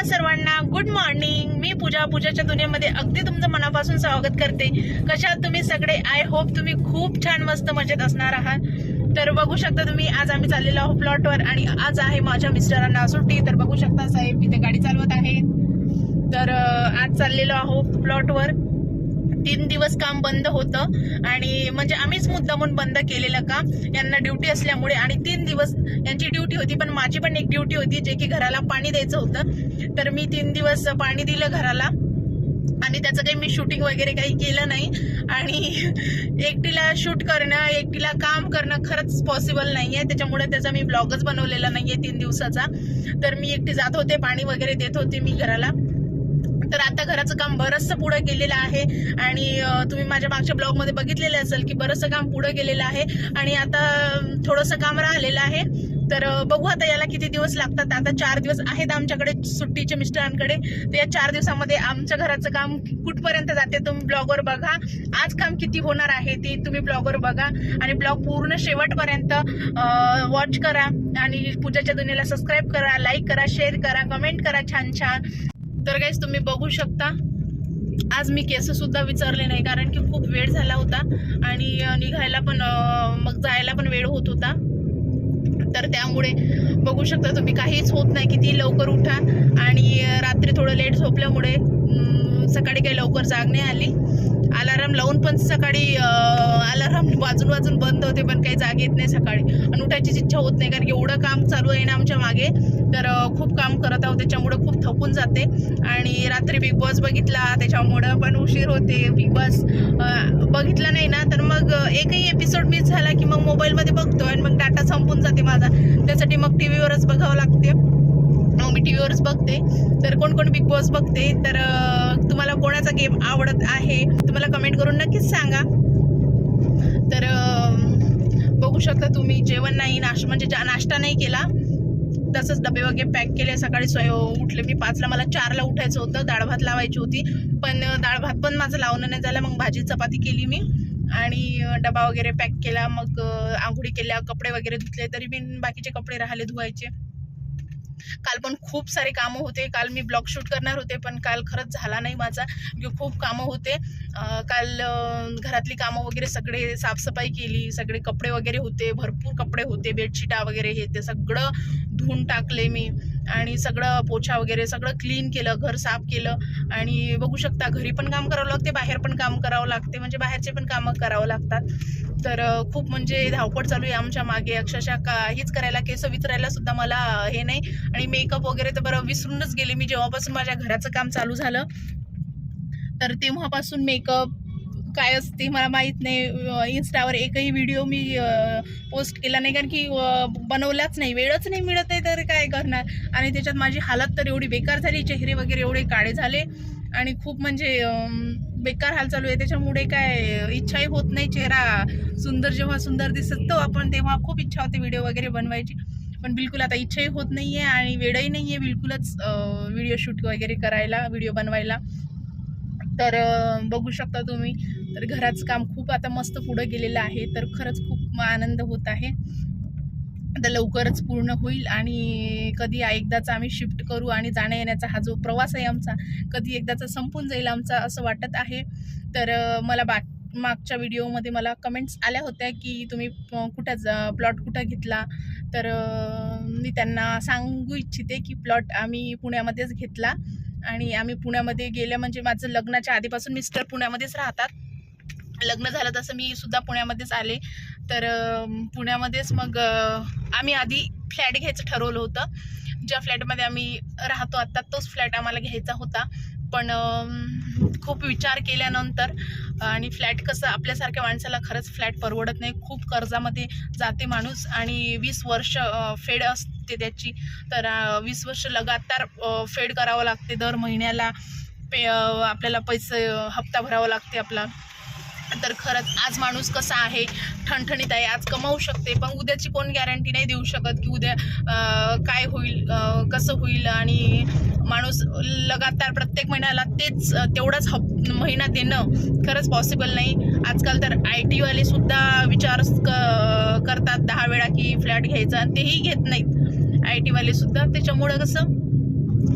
नमस्कार सर्वांना good morning मी पूजा पूजाच्या दुनियेमध्ये अगदी तुमचं मनापासून स्वागत करते. कशा तुम्ही सगळे? आय होप तुम्ही खूप छान मस्त मजेत असणार आहात. तर बघू शकता तुम्ही आज आम्ही चाललेलो आहोत प्लॉटवर आणि आज आहे माझ्या मिस्टरांना सुट्टी. तर बघू शकता साहेब तिथे गाडी चालवत आहे तर आज चाललेलो आहोत प्लॉटवर. तीन दिवस काम बंद होतं. आणि म्हणजे आम्हीच मुद्दामून बंद केलेलं काम. यांना ड्युटी असल्यामुळे आणि तीन दिवस यांची ड्युटी होती पण माझी पण एक ड्युटी होती जे की घराला पाणी द्यायचं होतं. तर मी तीन दिवस पाणी दिलं घराला. आणि त्याचं काही मी शूटिंग वगैरे काही केलं नाही. आणि एकटीला शूट करणं एकटीला काम करणं खरंच पॉसिबल नाही आहे त्याच्यामुळे त्याचा मी ब्लॉगच बनवलेला नाही आहे तीन दिवसाचा. तर मी एकटी जात होते पाणी वगैरे देत होते मी घराला. तर आता घराचं काम बरंचसं पुढे गेलेलं आहे. आणि तुम्ही माझ्या मागच्या ब्लॉगमध्ये बघितलेलं असेल की बरंचसं काम पुढे गेलेलं आहे. आणि आता थोडंसं काम राहिलेलं आहे. तर बघू आता याला किती दिवस लागतात. आता चार दिवस आहेत आमच्याकडे सुट्टीचे मिस्टरांकडे. तर या चार दिवसामध्ये आमच्या घराचं काम कुठपर्यंत जाते तुम्ही ब्लॉगवर बघा. आज काम किती होणार आहे ते तुम्ही ब्लॉगवर बघा. आणि ब्लॉग पूर्ण शेवटपर्यंत वॉच करा. आणि पूजाच्या दुनियेला सबस्क्राईब करा लाईक करा शेअर करा कमेंट करा छान छान तर काहीच तुम्ही बघू शकता. आज मी केससुद्धा विचारले नाही कारण की खूप वेळ झाला होता आणि निघायला पण मग जायला पण वेळ होत होता. तर त्यामुळे बघू शकता तुम्ही काहीच होत नाही. किती लवकर उठा आणि रात्री थोडं लेट झोपल्यामुळे सकाळी काही लवकर जाग नाही आली. अलाराम लावून पण सकाळी अलाराम वाजून वाजून बंद होते पण काही जाग येत नाही सकाळी. आणि उठायचीच इच्छा होत नाही कारण की एवढं काम चालू आहे ना आमच्या मागे तर खूप काम करत आहोत त्याच्यामुळं खूप थकून जाते. आणि रात्री बिग बॉस बघितला त्याच्यामुळं पण उशीर होते. बिग बॉस बघितला नाही ना तर मग एकही एपिसोड मिस झाला की मग मोबाईलमध्ये बघतो आणि मग डाटा संपून जाते माझा. त्यासाठी मग टी व्हीवरच बघावं लागते. मी टी व्हीवरच बघते. तर कोण कोण बिग बॉस बघते तर तुम्हाला कोणाचा गेम आवडत आहे तुम्हाला कमेंट करून नक्कीच सांगा. तर बघू शकता तुम्ही जेवण नाही नाश्ता म्हणजे जा- नाश्ता नाही केला तसंच डबे वगैरे पॅक केले. सकाळी स्वय उठले मी पाचला मला चारला उठायचं होतं डाळ भात लावायची होती. पण डाळ भात पण माझं लावणं नाही झालं मग भाजी चपाती केली मी. आणि डबा वगैरे पॅक केला मग आंघोळी केल्या कपडे वगैरे धुतले तरी मी बाकीचे कपडे राहिले धुवायचे. काल पण खूप सारे कामं होते. काल मी ब्लॉग शूट करणार होते पण काल खरंच झाला नाही माझा. की खूप कामं होते. काल घरातली कामं वगैरे सगळे साफसफाई केली सगळे कपडे वगैरे होते भरपूर कपडे होते बेडशीटा वगैरे हे ते सगळं धुवून टाकले मी. आणि सगळं पोछा वगैरे सगळं क्लीन केलं घर साफ केलं आणि बघू शकता घरी पण काम करावं लागते बाहेर पण काम करावं लागते म्हणजे बाहेरचे पण कामं करावं लागतात. तर खूप म्हणजे धावपळ चालू आहे आमच्या मागे. अक्षरशः काहीच करायला केस विचरायला सुद्धा मला हे नाही. आणि मेकअप वगैरे तर बरं विसरूनच गेले मी जेव्हापासून माझ्या घराचं काम चालू झालं. तर तेव्हापासून मेकअप काय असते मला माहीत नाही. इन्स्टावर एकही व्हिडिओ मी पोस्ट केला नाही. कारण की बनवलाच नाही. वेळच नाही मिळत आहे तर काय करणार? आणि त्याच्यात माझी हालत तर एवढी बेकार झाली. चेहरे वगैरे एवढे काळे झाले. आणि खूप म्हणजे बेकार हाल चालू आहे. त्याच्यामुळे काय इच्छाही होत नाही. चेहरा सुंदर जेव्हा सुंदर दिसतो आपण तेव्हा खूप इच्छा होते व्हिडिओ वगैरे बनवायची. पण बिलकुल आता इच्छाही होत नाही आहे आणि वेळही नाही आहे बिलकुलच व्हिडिओ शूट वगैरे करायला व्हिडिओ बनवायला. तर बघू शकता तुम्ही. तर घराचं काम खूप आता मस्त पुढं गेलेलं आहे तर खरंच खूप आनंद होत आहे. आता लवकरच पूर्ण होईल आणि कधी एकदाच आम्ही शिफ्ट करू आणि जाण्या येण्याचा हा जो प्रवास आहे आमचा कधी एकदाचा संपून जाईल आमचा असं वाटत आहे. तर मला बा मागच्या व्हिडिओमध्ये मला कमेंट्स आल्या होत्या की तुम्ही कुठं कुठं प्लॉट कुठं घेतला? तर मी त्यांना सांगू इच्छिते की प्लॉट आम्ही पुण्यामध्येच घेतला. आणि आम्ही पुण्यामध्ये गेल्या म्हणजे माझं लग्नाच्या आधीपासून मिस्टर पुण्यामध्येच राहतात. लग्न झालं तसं मी सुद्धा पुण्यामध्येच आले. तर पुण्यामध्येच मग आम्ही आधी फ्लॅट घ्यायचं ठरवलं होतं. ज्या फ्लॅटमध्ये आम्ही राहतो आत्ता तोच फ्लॅट आम्हाला घ्यायचा होता. पण खूप विचार केल्यानंतर आणि फ्लॅट कसं आपल्यासारख्या माणसाला खरंच फ्लॅट परवडत नाही. खूप कर्जामध्ये जाते माणूस आणि वीस वर्ष फेड असते त्याची. तर वीस वर्ष लगातार फेड करावं लागते दर महिन्याला. पे आपल्याला पैसे हप्ता भरावा लागते आपला. तर खरंच आज माणूस कसा आहे ठणठणीत आहे आज कमावू शकते पण उद्याची कोण गॅरंटी नाही देऊ शकत की उद्या काय होईल कसं होईल आणि माणूस लगातार प्रत्येक महिन्याला तेच तेवढाच हप महिना देणं खरंच पॉसिबल नाही. आजकाल तर आय टीवालेसुद्धा विचार क- करतात दहा वेळा की फ्लॅट घ्यायचा आणि तेही घेत नाहीत. आय टीवालेसुद्धा त्याच्यामुळं कसं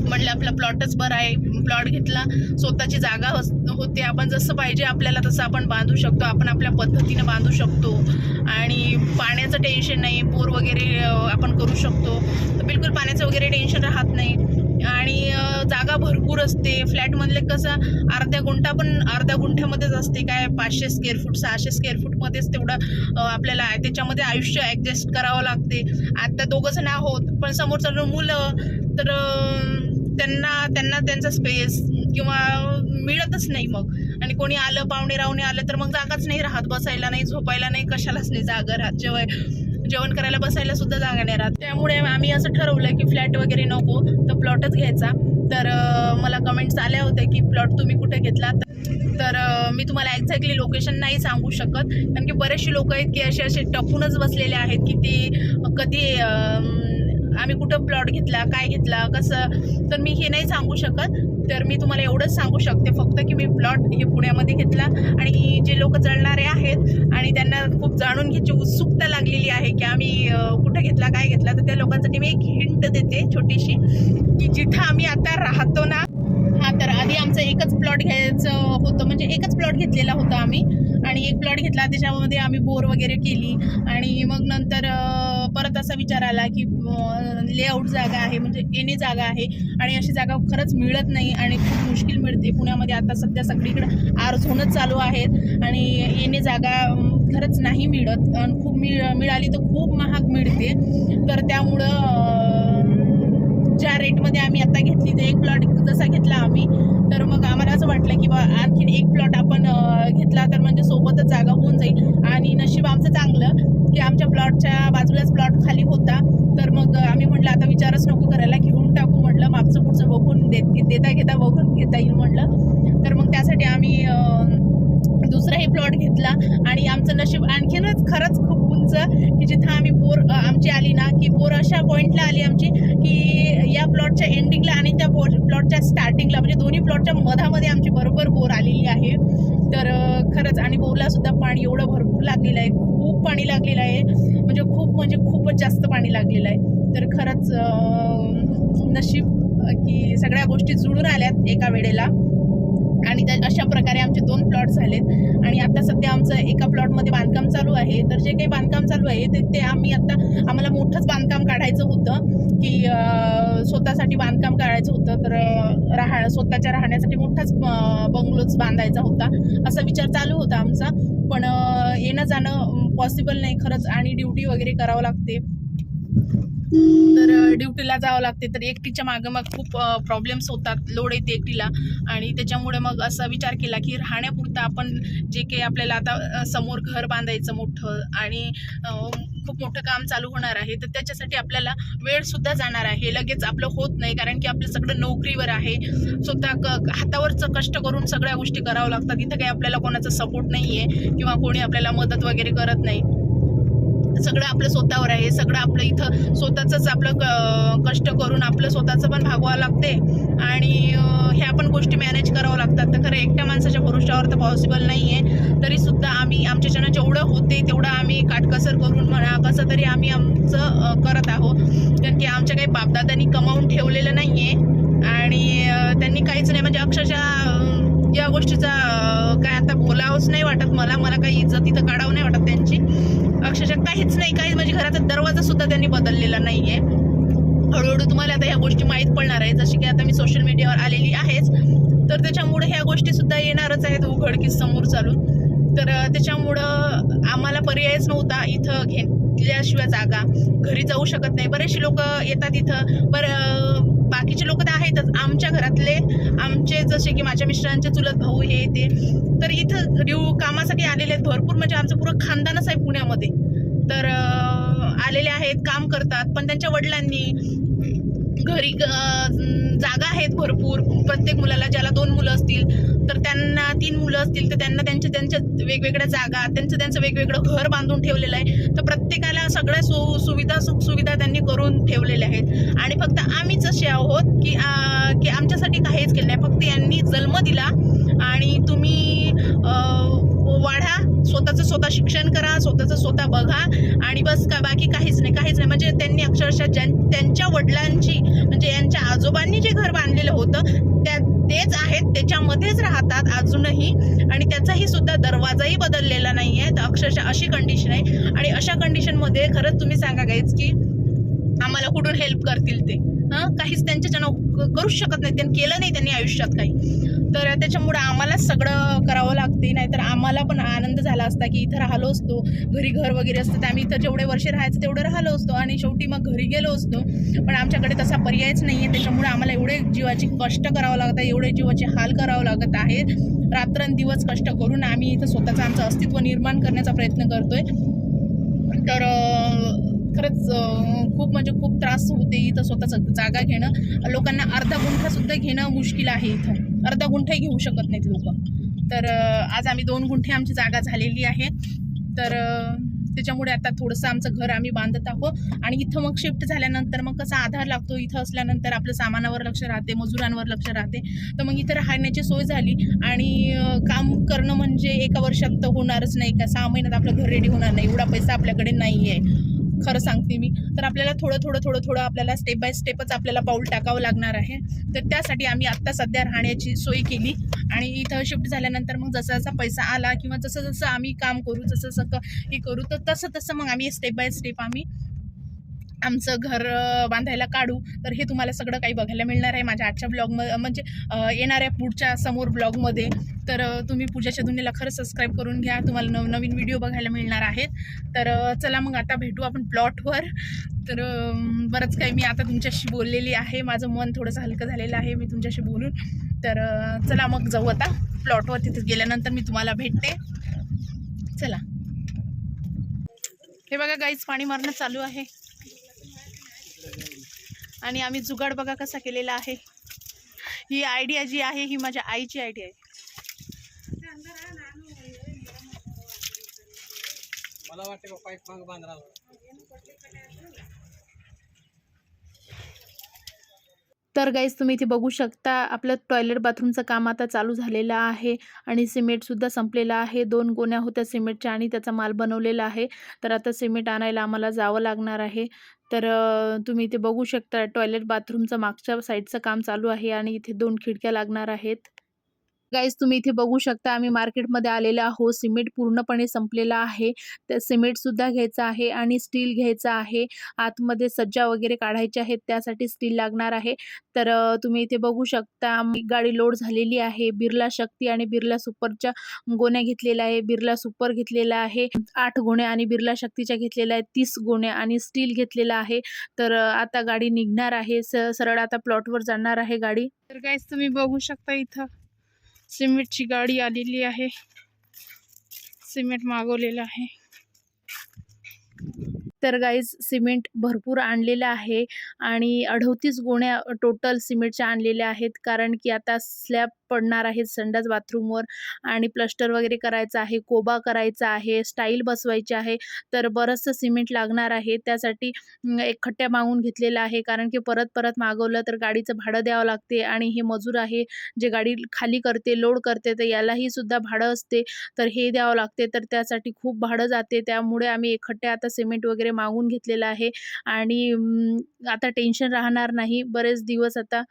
म्हणलं आपला प्लॉटच बरा आहे. प्लॉट घेतला स्वतःची जागा होते. आपण जसं पाहिजे आपल्याला तसं आपण बांधू शकतो. आपण आपल्या पद्धतीनं बांधू शकतो. आणि पाण्याचं टेन्शन नाही. बोर वगैरे आपण करू शकतो. तर बिलकुल पाण्याचं वगैरे टेन्शन राहत नाही. आणि जागा भरपूर असते. फ्लॅटमधले कसं अर्ध्या गुंठा पण अर्ध्या गुंठ्यामध्येच असते. काय पाचशे स्क्वेअर फूट सहाशे स्क्वेअर फूटमध्येच तेवढं आपल्याला त्याच्यामध्ये आयुष्य ॲडजस्ट करावं लागते. आता दोघंच ना आहोत. पण समोर समोरचं मुलं तर त्यांना त्यांना त्यांचा स्पेस किंवा मिळतच नाही मग. आणि कोणी आलं पाहुणे रावणे आलं तर मग जागाच नाही राहत. बसायला नाही झोपायला नाही कशालाच नाही जागा राहत. जेव्हा जेवण करायला बसायला सुद्धा जागा नाही राहत. त्यामुळे आम्ही असं ठरवलं की फ्लॅट वगैरे नको तर प्लॉटच घ्यायचा. तर मला कमेंट्स आल्या होत्या की प्लॉट तुम्ही कुठे घेतला? तर मी तुम्हाला एक्झॅक्टली लोकेशन नाही सांगू शकत. कारण की बरेचसे लोक आहेत की असे असे टपूनच बसलेले आहेत की ते कधी आम्ही कुठं प्लॉट घेतला काय घेतला कसं? तर मी हे नाही सांगू शकत. तर मी तुम्हाला एवढंच सांगू शकते फक्त की मी प्लॉट हे पुण्यामध्ये घेतला आणि जे लोक जळणारे आहेत आणि त्यांना खूप जाणून घ्यायची उत्सुकता लागलेली आहे की आम्ही कुठं घेतला काय घेतला तर त्या लोकांसाठी मी एक हिंट देते छोटीशी की जिथं आम्ही आता राहतो ना हा तर आधी आमचं एकच प्लॉट घ्यायचं होतं म्हणजे एकच प्लॉट घेतलेला होता आम्ही. आणि एक प्लॉट घेतला त्याच्यामध्ये आम्ही बोर वगैरे केली. आणि मग नंतर परत असा विचार आला की लेआउट जागा आहे म्हणजे येणे जागा आहे आणि अशी जागा खरंच मिळत नाही आणि खूप मुश्किल मिळते. पुण्यामध्ये आता सध्या सगळीकडे आर झोनच चालू आहेत आणि येणे जागा खरंच नाही मिळत. आणि खूप मिळ मिळाली तर खूप महाग मिळते. तर त्यामुळं ज्या रेटमध्ये आम्ही आता घेतली ते एक प्लॉट जसा घेतला आम्ही तर मग आम्हाला असं वाटलं की बा आणखीन एक प्लॉट आपण घेतला तर म्हणजे सोबतच जागा होऊन जाईल. आणि नशीब आमचं चांगलं. की आमच्या प्लॉटच्या बाजूलाच प्लॉट खाली होता. तर मग आम्ही म्हटलं आता विचारच नको करायला घेऊन टाकू म्हटलं मागचं पुढचं बघून देत देता घेता बघून घेता येईल म्हटलं. तर मग त्यासाठी आम्ही दुसराही प्लॉट घेतला आणि आमचं नशीब आणखीनच खरंच खूप उंच की जिथं आम्ही बोर आमची आली ना की बोर अशा पॉईंटला आली आमची की या प्लॉटच्या एंडिंगला आणि त्या प्लॉटच्या स्टार्टिंगला म्हणजे दोन्ही प्लॉटच्या मधामध्ये आमची बरोबर बोर आलेली आहे. तर खरंच आणि बोरला सुद्धा पाणी एवढं भरपूर लागलेलं आहे. खूप पाणी लागलेलं आहे. म्हणजे खूप म्हणजे खूपच जास्त पाणी लागलेलं आहे. तर खरंच नशीब की सगळ्या गोष्टी जुळून आल्यात एका वेळेला. आणि त्या अशा प्रकारे आमचे दोन प्लॉट झालेत. आणि आता सध्या आमचं एका प्लॉटमध्ये बांधकाम चालू आहे. तर जे काही बांधकाम चालू आहे ते ते आम्ही आता आम्हाला मोठंच बांधकाम काढायचं होतं की आ... स्वतःसाठी बांधकाम काढायचं होतं तर राहा स्वतःच्या राहण्यासाठी मोठाच बंगलोच बांधायचा होता असा विचार चालू होता आमचा. पण येणं जाणं पॉसिबल नाही खरंच. आणि ड्युटी वगैरे करावं लागते. तर ड्युटीला जावं लागते. तर एकटीच्या मागं मग खूप प्रॉब्लेम्स होतात. लोड येते एकटीला. आणि त्याच्यामुळे मग असा विचार केला की राहण्यापुरतं आपण जे काही आपल्याला आता समोर घर बांधायचं मोठं आणि खूप मोठं काम चालू होणार आहे तर त्याच्यासाठी आपल्याला वेळ सुद्धा जाणार आहे. लगेच आपलं होत नाही कारण की आपलं सगळं नोकरीवर आहे. स्वतः क हातावरचं कष्ट करून सगळ्या गोष्टी करावं लागतात. इथं काही आपल्याला कोणाचा सपोर्ट नाही आहे किंवा कोणी आपल्याला मदत वगैरे करत नाही. सगळं आपलं स्वतःवर आहे सगळं आपलं इथं स्वतःचंच आपलं क- कष्ट करून आपलं स्वतःचं पण भागवावं लागते. आणि ह्या पण गोष्टी मॅनेज करावं लागतात. तर खरं एकट्या माणसाच्या भरोशावर तर पॉसिबल नाही आहे तरीसुद्धा आम्ही आमच्याच्यानं जेवढं होते तेवढं आम्ही काटकसर करून म्हणा कसं तरी आम्ही आमचं करत आहोत. कारण की आमच्या काही बापदादांनी कमावून ठेवलेलं नाही आहे आणि त्यांनी काहीच नाही म्हणजे अक्षरशः या गोष्टीचा काय आता बोलावंच नाही वाटत मला. मला काही इज्जत इथं काढावं नाही वाटत त्यांची. अक्षरशः काहीच नाही. काही म्हणजे घराचा दरवाजा सुद्धा त्यांनी बदललेला नाहीये. हळूहळू तुम्हाला आता ह्या गोष्टी माहीत पडणार आहे जशी की आता मी सोशल मीडियावर आलेली आहेच. तर त्याच्यामुळे ह्या गोष्टी सुद्धा येणारच आहेत उघडकीस समोर चालून. तर त्याच्यामुळं आम्हाला पर्यायच नव्हता इथं घेतल्याशिवाय जागा. घरी जाऊ शकत नाही. बरेचसे लोक येतात इथं. बरं बाकीचे लोक तर आहेतच. आमच्या घरातले आमचे जसे की माझ्या मिस्टरांचे चुलत भाऊ हे ते. तर इथं ड्यू कामासाठी आलेले आहेत भरपूर. म्हणजे आमचं पुरं खानदानच आहे पुण्यामध्ये. तर आलेले आहेत काम करतात. पण त्यांच्या वडिलांनी घरी जागा आहेत भरपूर. प्रत्येक मुलाला ज्याला दोन मुलं असतील तर त्यांना तीन मुलं असतील तर त्यांना त्यांच्या त्यांच्या वेगवेगळ्या जागा त्यांचं त्यांचं वेगवेगळं घर बांधून ठेवलेलं आहे. तर प्रत्येकाला सगळ्या सु सुविधा सुखसुविधा त्यांनी करून ठेवलेल्या आहेत. आणि फक्त आम्हीच असे आहोत की की आमच्यासाठी काहीच केलं नाही. फक्त यांनी जन्म दिला आणि तुम्ही वाढा स्वतःचं स्वतः शिक्षण करा स्वतःचं स्वतः बघा आणि बस का बाकी काहीच नाही काहीच नाही. म्हणजे त्यांनी अक्षरशः ज्यां त्यांच्या वडिलांची म्हणजे यांच्या आजोबांनी जे घर बांधलेलं होतं त्या तेच आहेत त्याच्यामध्येच राहतात अजूनही. आणि त्याचाही सुद्धा दरवाजाही बदललेला नाही आहे तर अक्षरशः अशी कंडिशन आहे. आणि अशा कंडिशनमध्ये खरंच तुम्ही सांगा गाईच की आम्हाला कुठून हेल्प करतील ते? हां? काहीच त्यांच्याच्यानं करूच शकत नाही. त्यांनी केलं नाही त्यांनी आयुष्यात काही. तर त्याच्यामुळे आम्हालाच सगळं करावं लागते नाहीतर आम्हाला पण आनंद झाला असता की इथं राहिलो असतो. घरी घर वगैरे असतं तर आम्ही इथं जेवढे वर्ष राहायचं तेवढं राहिलो असतो आणि शेवटी मग घरी गेलो असतो. पण आमच्याकडे तसा पर्यायच नाही आहे त्याच्यामुळे आम्हाला एवढे जीवाची कष्ट करावं लागत आहे एवढे जीवाचे हाल करावं लागत आहेत. रात्रंदिवस कष्ट करून आम्ही इथं स्वतःचं आमचं अस्तित्व निर्माण करण्याचा प्रयत्न करतोय. तर खरंच खूप म्हणजे खूप त्रास होते इथं स्वतःचं जागा घेणं. लोकांना अर्धा गुंठा सुद्धा घेणं मुश्किल आहे इथं. अर्धा गुंठे घेऊ शकत नाहीत लोक. तर आज आम्ही दोन गुंठे आमची जागा झालेली आहे. तर त्याच्यामुळे आता थोडंसं आमचं घर आम्ही बांधत आहोत. आणि इथं मग शिफ्ट झाल्यानंतर मग कसा आधार लागतो इथं असल्यानंतर आपलं सामानावर लक्ष राहते मजुरांवर लक्ष राहते. तर मग इथं राहण्याची सोय झाली. आणि काम करणं म्हणजे एका वर्षात तर होणारच नाही का? सहा महिन्यात आपलं घर रेडी होणार नाही. एवढा पैसा आपल्याकडे नाही आहे खरं सांगते मी. तर आपल्याला थोडं थोडं थोडं थोडं आपल्याला स्टेप बाय स्टेपच आपल्याला पाऊल टाकावं लागणार आहे. तर त्यासाठी आम्ही आत्ता सध्या राहण्याची सोय केली. आणि इथं शिफ्ट झाल्यानंतर मग जसा जसा पैसा आला किंवा जसं जसं आम्ही काम करू जसं जसं क- हे करू तर तसं तसं मग आम्ही स्टेप बाय स्टेप आम्ही आमचं घर बांधायला काढू तर हे तुम्हाला सगळं काही बघायला मिळणार आहे माझ्या आजच्या ब्लॉग म्हणजे येणाऱ्या पुढच्या समोर ब्लॉगमध्ये तर तुम्ही पूजाच्या दुनियेला खरंच सबस्क्राईब करून घ्या. तुम्हाला नव नवीन व्हिडिओ बघायला मिळणार आहेत. तर चला मग आता भेटू आपण प्लॉटवर तर बरंच काही मी आता तुमच्याशी बोललेली आहे. माझं मन थोडंसं हलकं झालेलं आहे मी तुमच्याशी बोलून. तर चला मग जाऊ आता. प्लॉटवर तिथे गेल्यानंतर मी तुम्हाला भेटते. चला. हे बघा गाईच पाणी मारणं चालू आहे. आणि आम्ही जुगाड बघा कसा केलेला आहे. ही आयडिया जी आहे ही माझ्या आईची आयडिया आहे. मला वाटतं का पाईप माग बांधणार तर गाईज तुम्ही इथे बघू शकता आपलं टॉयलेट बाथरूमचं काम आता चालू झालेलं आहे आणि सिमेंटसुद्धा संपलेलं आहे. दोन गोण्या होत्या सिमेंटच्या आणि त्याचा माल बनवलेला आहे. तर आता सिमेंट आणायला आम्हाला जावं लागणार आहे. तर तुम्ही इथे बघू शकता टॉयलेट बाथरूमचं मागच्या साईडचं काम चालू आहे आणि इथे दोन खिडक्या लागणार आहेत. गाईज तुम्ही इथे बघू शकता आम्ही मार्केटमध्ये आलेलो आहोत. सिमेंट पूर्णपणे संपलेला आहे. तर सिमेंटसुद्धा घ्यायचं आहे आणि स्टील घ्यायचं आहे. आतमध्ये सज्जा वगैरे काढायचे आहेत त्यासाठी स्टील लागणार आहे. तर तुम्ही इथे बघू शकता गाडी लोड झालेली आहे. बिर्ला शक्ती आणि बिर्ला सुपरच्या गोण्या घेतलेल्या आहे. बिर्ला सुपर घेतलेला आहे. आठ गोण्या आणि बिर्ला शक्तीच्या घेतलेल्या आहेत. तीस गोण्या आणि स्टील घेतलेला आहे. तर आता गाडी निघणार आहे. सरळ आता प्लॉटवर जाणार आहे गाडी. तर गाईज तुम्ही बघू शकता इथं. सिमेंटची गाडी आलेली आहे. सिमेंट मागवलेलं आहे. तर गाईज सिमेंट भरपूर आणलेलं आहे आणि अडतीस गोण्या टोटल सिमेंटच्या आणलेल्या आहेत. कारण की आता स्लॅब पडणार आहेत. संडास बाथरूमवर आणि प्लस्टर वगैरे करायचं आहे कोबा करायचा आहे स्टाईल बसवायची आहे. तर बरंचसं सिमेंट लागणार आहे. त्यासाठी एक खट्ट्या मागून घेतलेला आहे. कारण की परत परत मागवलं तर गाडीचं भाडं द्यावं लागते आणि हे मजूर आहे जे गाडी खाली करते लोड करते तर यालाही सुद्धा भाडं असते. तर हे द्यावं लागते. तर त्यासाठी खूप भाडं जाते. त्यामुळे आम्ही एकखट्टे आता सिमेंट वगैरे मागून घेतलेलं आहे. आणि आता टेन्शन राहणार नाही. बरेच दिवस आता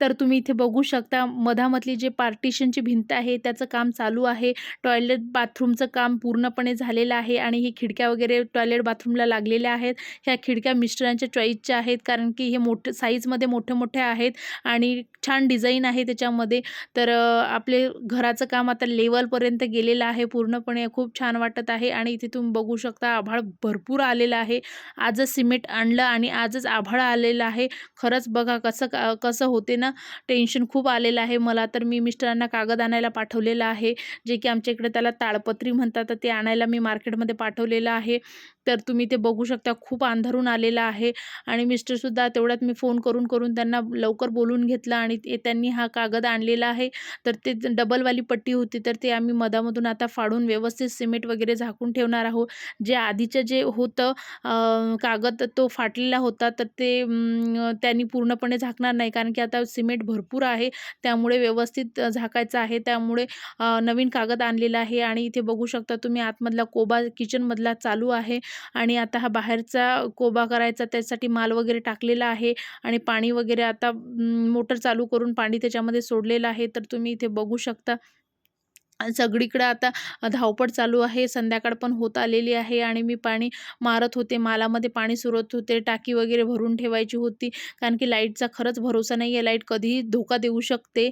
तर तुम्ही इथे बघू शकता मधामधली जे पार्टिशनची भिंत आहे त्याचं काम चालू आहे. टॉयलेट बाथरूमचं काम पूर्णपणे झालेलं आहे आणि ही खिडक्या वगैरे टॉयलेट बाथरूमला लागलेल्या आहेत. ह्या खिडक्या मिस्टरांच्या चॉईसच्या आहेत कारण की हे मोठे साईजमध्ये मोठे मोठे आहेत आणि छान डिझाईन आहे त्याच्यामध्ये. तर आपले घराचं काम आता लेवलपर्यंत गेलेलं आहे पूर्णपणे खूप छान वाटत आहे आणि इथे तुम्ही बघू शकता आभाळ भरपूर आलेलं आहे. आजच सिमेंट आणलं आणि आजच आभाळ आलेलं आहे. खरंच बघा कसं का कसं होते ना टेन्शन खूप आलेलं आहे. मला तर मी मिस्टरांना कागद आणायला पाठवलेलं आहे. जे की आमच्या इकडे त्याला ताळपत्री म्हणतात तर ते आणायला मी मार्केटमध्ये पाठवलेलं आहे. तर तुम्ही ते बघू शकता. खूप अंधारून आलेलं आहे आणि मिस्टरसुद्धा तेवढ्यात मी फोन करून करून त्यांना लवकर बोलून घेतलं आणि ते त्यांनी हा कागद आणलेला आहे. तर ते डबलवाली पट्टी होती तर ते आम्ही मधामधून आता फाडून व्यवस्थित सिमेंट वगैरे झाकून ठेवणार आहोत. जे आधीचं जे होतं कागद तो फाटलेला होता तर ते त्यांनी पूर्णपणे झाकणार नाही. कारण की आता सिमेंट भरपूर आहे. त्यामुळे व्यवस्थित झाकायचं आहे. त्यामुळे नवीन कागद आणलेला आहे आणि इथे बघू शकता तुम्ही आतमधला कोबा किचनमधला चालू आहे. आणि आता हा बाहेरचा कोबा करायचा त्यासाठी माल वगैरे टाकलेला आहे आणि पाणी वगैरे आता मोटर चालू करून पाणी त्याच्यामध्ये सोडलेलं आहे तर तुम्ही इथे बघू शकता. सगळीकडं आता धावपळ चालू आहे संध्याकाळ पण होत आलेली आहे आणि मी पाणी मारत होते मालामध्ये पाणी सुरत होते टाकी वगैरे भरून ठेवायची होती कारण की लाईटचा खरंच भरोसा नाही आहे लाइट कधीही धोका देऊ शकते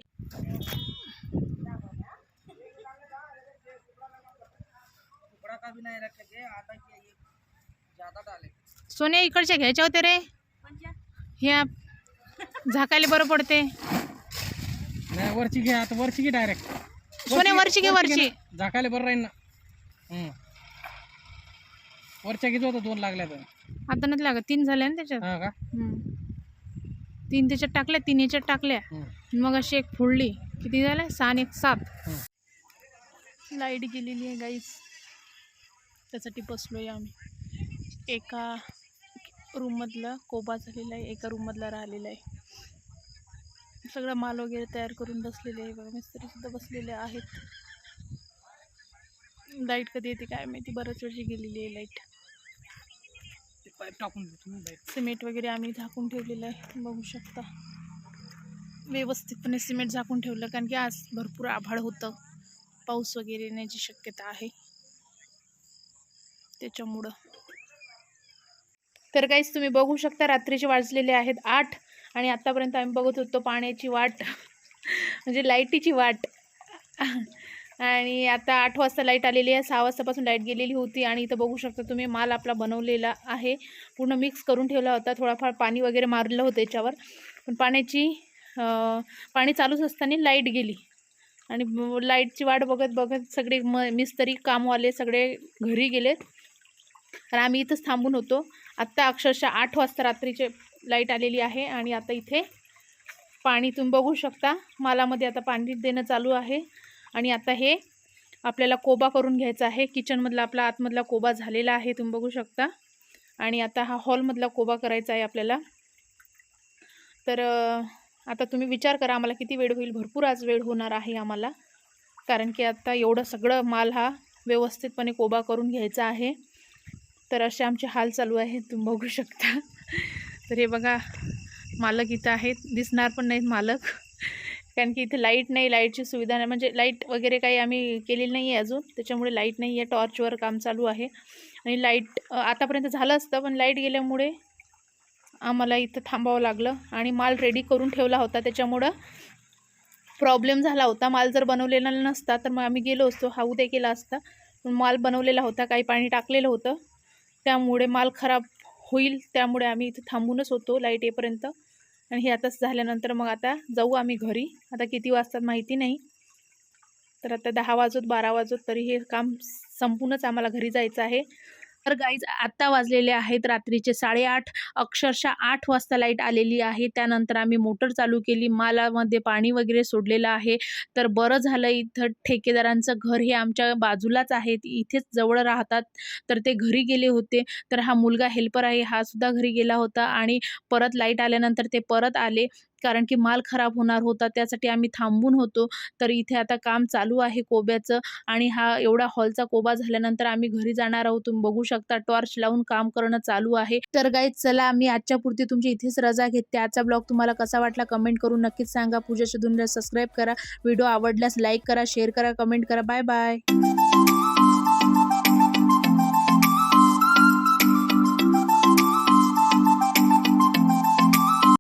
टुकड़ा का भी नहीं रखेंगे आधा के ये ज्यादा डाले सोन्या इकडच्या घ्यायच्या होत्या रे. ह्या झाकायला बरं पडते. नाही वरची घे आता वरची घे डायरेक्ट सोन्या वरची घे वरची झाकायला बरं राहील ना. वरच्या घेतो होतं दोन लागल्या तर. आता नाही लागत तीन झाल्या ना त्याच्यात. हा का? हम्म. तीन त्याच्यात टाकल्या तीन याच्यात टाकल्या. मग अशी एक फोडली. किती झाल्या? सहा आणि एक सात. लाइट गेलेली आहे गाईस त्यासाठी बसलो आहे आम्ही. एका रूममधला कोबा झालेला आहे एका रूममधला राहिलेला आहे. सगळं माल वगैरे तयार करून बसलेले आहे बघा मिस्त्रीसुद्धा बसलेले आहेत. लाइट कधी येते काय माहिती बऱ्याच वेळची गेलेली आहे लाइट. टाकून. सिमेंट वगैरे आम्ही झाकून ठेवलेलं आहे बघू शकता. व्यवस्थितपणे सिमेंट झाकून ठेवलं कारण की आज भरपूर आभाळ होतं. पाऊस वगैरे येण्याची शक्यता आहे. त्याच्यामुळं. तर काहीच तुम्ही बघू शकता रात्रीचे वाजलेले आहेत आठ आणि आत्तापर्यंत आम्ही बघत होतो पाण्याची वाट. म्हणजे लाईटीची वाट. आणि आता आठ वाजता लाइट आलेली आहे. सहा वाजतापासून लाइट गेलेली होती आणि इथं बघू शकता तुम्ही माल आपला बनवलेला आहे. पूर्ण मिक्स करून ठेवला होता. थोडाफार पाणी वगैरे मारलं होतं याच्यावर. पण पाण्याची पाणी चालूच असताना लाइट गेली. आणि लाईटची वाट बघत बघत सगळे म मिस्तरी कामवाले सगळे घरी गेलेत. आणि आम्ही इथंच थांबून होतो. आत्ता अक्षरशः आठ वाजता रात्रीचे लाइट आलेली आहे आणि आता इथे पाणी तुम्ही बघू शकता. मालामध्ये आता पाणी देणं चालू आहे. आणि आता हे आपल्याला कोबा करून घ्यायचा आहे. किचनमधला आपला आतमधला कोबा झालेला आहे तुम्ही बघू शकता. आणि आता हा हॉलमधला कोबा करायचा आहे आपल्याला. तर आता तुम्ही विचार करा आम्हाला किती वेळ होईल? भरपूर आज वेळ होणार आहे आम्हाला. कारण की आता एवढं सगळं माल हा व्यवस्थितपणे कोबा करून घ्यायचा आहे. तर असे आमचे हाल चालू आहेत तुम्ही बघू शकता. तर हे बघा मालक इथं आहेत. दिसणार पण नाहीत मालक. कारण की इथे लाइट नाही लाईटची सुविधा नाही. म्हणजे लाइट वगैरे काही आम्ही केलेली नाही आहे अजून. त्याच्यामुळे लाइट नाही आहे टॉर्चवर काम चालू आहे. आणि लाइट आतापर्यंत झालं असतं पण लाइट गेल्यामुळे आम्हाला इथं थांबावं लागलं. आणि माल रेडी करून ठेवला होता. त्याच्यामुळं प्रॉब्लेम झाला होता. माल जर बनवलेला नसता तर मग आम्ही गेलो असतो. हा उद्या केला असता. पण माल बनवलेला होता. काही पाणी टाकलेलं होतं. त्यामुळे माल खराब होईल त्यामुळे आम्ही इथं थांबूनच होतो लाइट येईपर्यंत. आणि हे आताच झाल्यानंतर मग आता जाऊ आम्ही घरी. आता किती वाजतात माहिती नाही. तर आता दहा वाजत बारा वाजत तरी हे काम संपूनच आम्हाला घरी जायचं आहे. तर गाईज आत्ता वाजलेले आहेत रात्रीचे साडेआठ अक्षरशः आठ वाजता लाइट आलेली आहे. त्यानंतर आम्ही मोटर चालू केली मालामध्ये पाणी वगैरे सोडलेलं आहे. तर बरं झालं इथं ठेकेदारांचं घर हे आमच्या बाजूलाच आहे इथेच जवळ राहतात. तर ते घरी गेले होते. तर हा मुलगा हेल्पर आहे हा सुद्धा घरी गेला होता आणि परत लाइट आल्यानंतर ते परत आले. कारण की माल खराब होणार होता त्यासाठी आम्ही थांबून होतो. तर इथे आता काम चालू आहे कोब्याचं आणि हा एवढा हॉलचा कोबा झाल्यानंतर आम्ही घरी जाणार आहोत. तुम्ही बघू शकता टॉर्च लावून काम करणं चालू आहे. तर गाईज चला आम्ही आजच्या पुरती तुमची इथेच रजा घेते आजचा ब्लॉग तुम्हाला कसा वाटला कमेंट करून नक्कीच सांगा. पूजाच्या दुनिया सबस्क्राईब करा. व्हिडिओ आवडल्यास लाईक करा शेअर करा कमेंट करा. Bye bye